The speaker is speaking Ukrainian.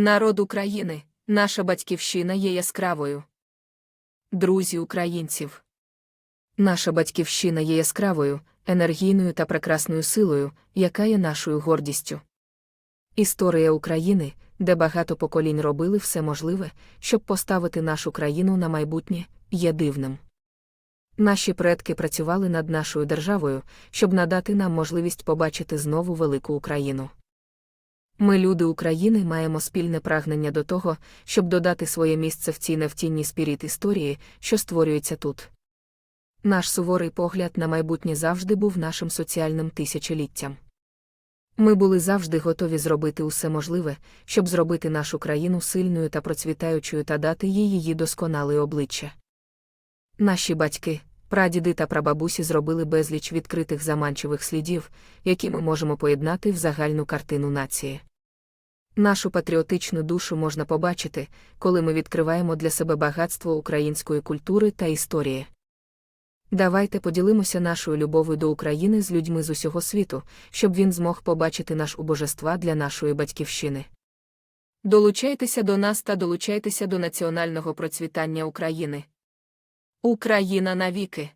Народ України, наша батьківщина є яскравою. Друзі українців. Наша батьківщина є яскравою, енергійною та прекрасною силою, яка є нашою гордістю. Історія України, де багато поколінь робили все можливе, щоб поставити нашу країну на майбутнє, є дивним. Наші предки працювали над нашою державою, щоб надати нам можливість побачити знову велику Україну. Ми, люди України, маємо спільне прагнення до того, щоб додати своє місце в цій невтінній спіріт історії, що створюється тут. Наш суворий погляд на майбутнє завжди був нашим соціальним тисячоліттям. Ми були завжди готові зробити усе можливе, щоб зробити нашу країну сильною та процвітаючою та дати їй її досконале обличчя. Наші батьки, прадіди та прабабусі зробили безліч відкритих заманчивих слідів, які ми можемо поєднати в загальну картину нації. Нашу патріотичну душу можна побачити, коли ми відкриваємо для себе багатство української культури та історії. Давайте поділимося нашою любов'ю до України з людьми з усього світу, щоб він змог побачити наш убожества для нашої батьківщини. Долучайтеся до нас та долучайтеся до національного процвітання України. Україна навіки.